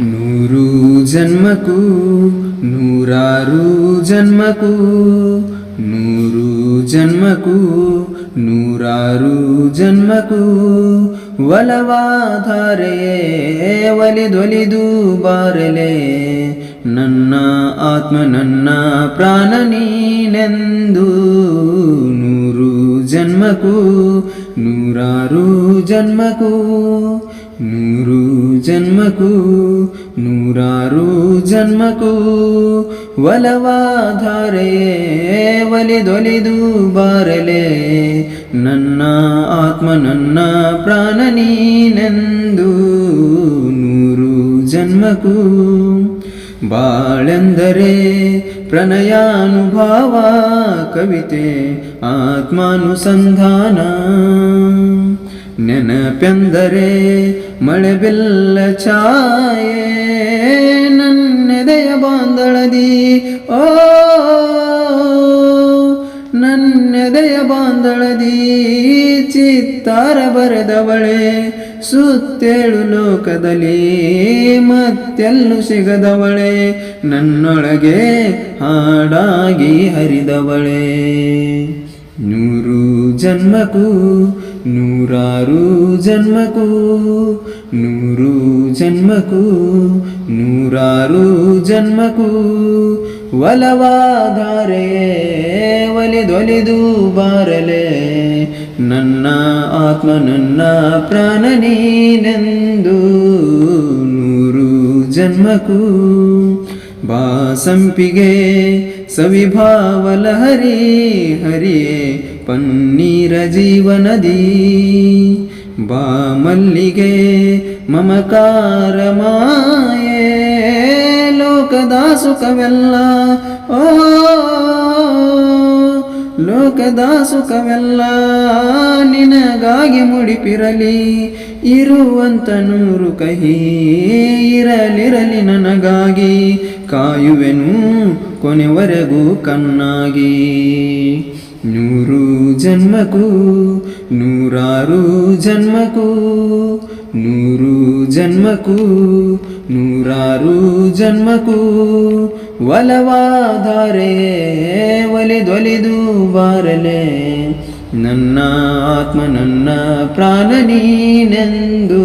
ನೂರು ಜನ್ಮಕ್ಕೂ ನೂರಾರು ಜನ್ಮಕ್ಕೂ ನೂರು ಜನ್ಮಕ್ಕೂ ನೂರಾರು ಜನ್ಮಕ್ಕೂ ಒಲವಾಧಾರೆಯೇ ಒಲಿದೊಲಿದು ಬಾರಲೆ ನನ್ನ ಆತ್ಮ ನನ್ನ ಪ್ರಾಣ ನೀನೆಂದು ನೂರು ಜನ್ಮಕ್ಕೂ ನೂರಾರು ಜನ್ಮಕ್ಕೂ ನೂರು ಜನ್ಮಕ್ಕೂ, ನೂರಾರು ಜನ್ಮಕ್ಕೂ ಒಲವಾಧಾರೆಯೇ ಒಲಿದೊಲಿದು ಬಾರಲೆ. ನನ್ನ ಆತ್ಮ, ನನ್ನ ಪ್ರಾಣ ನೀನೆಂದು ನೂರು ಜನ್ಮಕ್ಕೂ. ಬಾಳೆಂದರೆ ಪ್ರಣಯಾನುಭಾವ, ಕವಿತೆ ಆತ್ಮಾನುಸಂಧಾನ. ನೆನಪೆಂದರೆ ಮಳೆ ಬೆಲ್ಲ ಛಾಯೆ ನನ್ನೆದೆಯ ಬಾಂದಳದಿ ಓ ನನ್ನೆದೆಯ ಬಾಂದಳದಿ ಚಿತ್ತಾರ ಬರೆದವಳೆ. ಸುತ್ತೇಳು ಲೋಕದಲ್ಲಿ ಮತ್ತೆಲ್ಲೂ ಸಿಗದವಳೆ. ನನ್ನೊಳಗೆ ಹಾಡಾಗಿ ಹರಿದವಳೆ. ನೂರು ಜನ್ಮಕ್ಕೂ ನೂರಾರು ಜನ್ಮಕ್ಕೂ ನೂರು ಜನ್ಮಕ್ಕೂ ನೂರಾರು ಜನ್ಮಕ್ಕೂ ಒಲವಾಧಾರೆ ಒಲಿದೊಲಿದು ಬಾರಲೆ ನನ್ನ ಆತ್ಮ ನನ್ನ ಪ್ರಾಣ ನೀನೆಂದು ನೂರು ಜನ್ಮಕ್ಕೂ ಬಾಸಂಪಿಗೆ ಸವಿಭಾವಲಹರಿ ಹರಿಯೇ ಪನ್ನೀರ ಜೀವನದಿ. ಬಾ ಮಲ್ಲಿಗೆ ಮಮಕಾರ ಮಾಯೇ ಲೋಕದ ಓ ಲೋಕದ ಸುಖವೆಲ್ಲ ನಿನಗಾಗಿ ಮುಡಿಪಿರಲಿ. ಇರುವಂತ ನೂರು ಕಹಿ ಇರಲಿರಲಿ ನನಗಾಗಿ. ಕಾಯುವೆನು ಕೊನೆವರೆಗೂ ಕಣ್ಣಾಗಿ. ನೂರು ಜನ್ಮಕ್ಕೂ, ನೂರಾರು ಜನ್ಮಕ್ಕೂ, ನೂರು ಜನ್ಮಕ್ಕೂ, ನೂರಾರು ಜನ್ಮಕ್ಕೂ ಒಲವಾಧಾರೆ ಒಲಿದೊಲಿದು ಬಾರಲೆ. ನನ್ನ ಆತ್ಮ ನನ್ನ ಪ್ರಾಣ ನೀನೆಂದು.